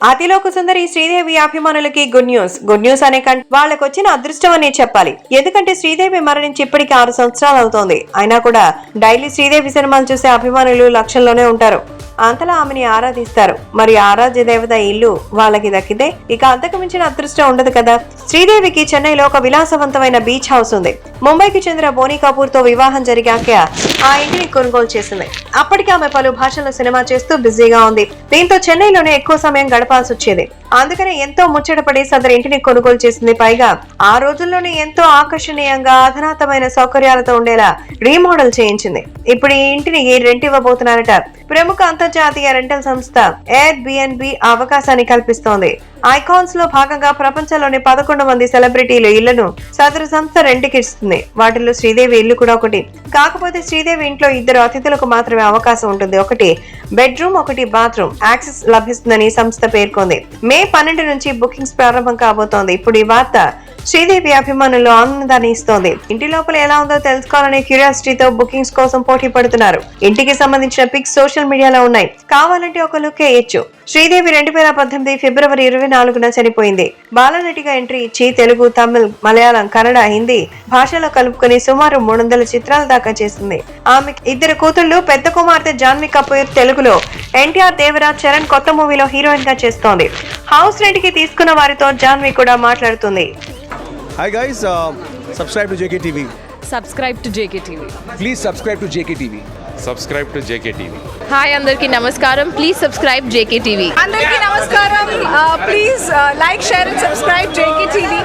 అతిలోక సుందరి శ్రీదేవి అభిమానులకి good news. Good news అనే కంటే వాళ్ళకి వచ్చిన అదృష్టం అనే చెప్పాలి. ఎందుకంటే శ్రీదేవి మరణించి ఇప్పటికి ఆరు సంవత్సరాలు అవుతోంది. అయినా కూడా డైలీ శ్రీదేవి సినిమాలు చూసే అభిమానులు లక్షల్లోనే ఉంటారు. అంతలా ఆమెని ఆరాధిస్తారు. మరి ఆరాధ్య దేవత ఇల్లు వాళ్ళకి దక్కితే ఇక అంతకు మించిన అదృష్టం ఉండదు కదా? శ్రీదేవికి చెన్నైలో ఒక విలాసవంతమైన బీచ్ హౌస్ ఉంది. ముంబైకి చెందిన బోనీ కపూర్తో వివాహం జరిగాక ఆ ఇంటిని కొనుగోలు చేసింది. అప్పటికి ఆమె పలు భాషల్లో సినిమా చేస్తూ బిజీగా ఉంది. దీంతో చెన్నైలోనే ఎక్కువ సమయం గడపాల్సి వచ్చేది. అందుకనే ఎంతో ముచ్చటపడి సదరు ఇంటిని కొనుగోలు చేసింది. పైగా ఆ రోజుల్లోనే ఎంతో ఆకర్షణీయంగా అధునాతమైన సౌకర్యాలతో ఉండేలా రీమోడల్ చేయించింది. ఇప్పుడు ఈ ఇంటిని రెంట్ ఇవ్వబోతున్నారట. ప్రముఖ అంతర్జాతీయ రెంటల్ సంస్థ ఎయిర్ బిఎన్బి అవకాశాన్ని కల్పిస్తోంది. ఐకాన్స్లో భాగంగా ప్రపంచంలోని పదకొండు మంది సెలబ్రిటీలు ఇళ్ళను సదరు సంస్థ రెంట్కి ఇస్తుంది. వాటిలో శ్రీదేవి ఇల్లు కూడా ఒకటి. కాకపోతే శ్రీదేవి ఇంట్లో ఇద్దరు అతిథులకు మాత్రమే అవకాశం ఉంటుంది. ఒకటి బెడ్రూమ్ ఒకటి బాత్రూమ్. యాక్సెస్ లభిస్తుందని సంస్థ పేర్కొంది. మే పన్నెండు నుంచి బుకింగ్స్ ప్రారంభం కాబోతోంది. ఇప్పుడు ఈ వార్త శ్రీదేవి అభిమానులు ఆనందాన్ని ఇస్తోంది. ఇంటి లోపల ఎలా ఉందో తెలుసుకోవాలనే క్యూరియాసిటీతో బుకింగ్స్ కోసం పోటీ పడుతున్నారు. ఇంటికి సంబంధించిన పిక్స్ సోషల్ మీడియాలో ఉన్నాయి. కావాలంటే ఒక లుక్ వేయచ్చు శ్రీదేవి రెండు వేల పద్దెనిమిది ఫిబ్రవరి ఇరవై నాలుగున చనిపోయింది. బాలనటిగా ఎంట్రీ ఇచ్చి తెలుగు తమిళ్ మలయాళం కన్నడ హిందీ భాషలో కలుపుకొని సుమారు మూడు వందల చిత్రాలు దాకా చేసింది. ఆమె ఇద్దరు కూతుళ్ళు పెద్ద కుమార్తె జాన్వి కపూర్ తెలుగులో ఎన్టీఆర్ దేవరాజ్ చరణ్ కొత్త మూవీలో హీరోయిన్గా చేస్తోంది. హౌస్ రెంట్కి తీసుకున్న వారితో జాన్వి కూడా మాట్లాడుతుంది. Hi guys, uh, subscribe to JKTV. Subscribe to JK TV Please subscribe to JKTV. subscribe to JKTV. Hi అందరికీ నమస్కారం ప్లీజ్ సబ్స్క్రైబ్ జేకే టీవీ అందరికీ నమస్కారం please like share and subscribe JK TV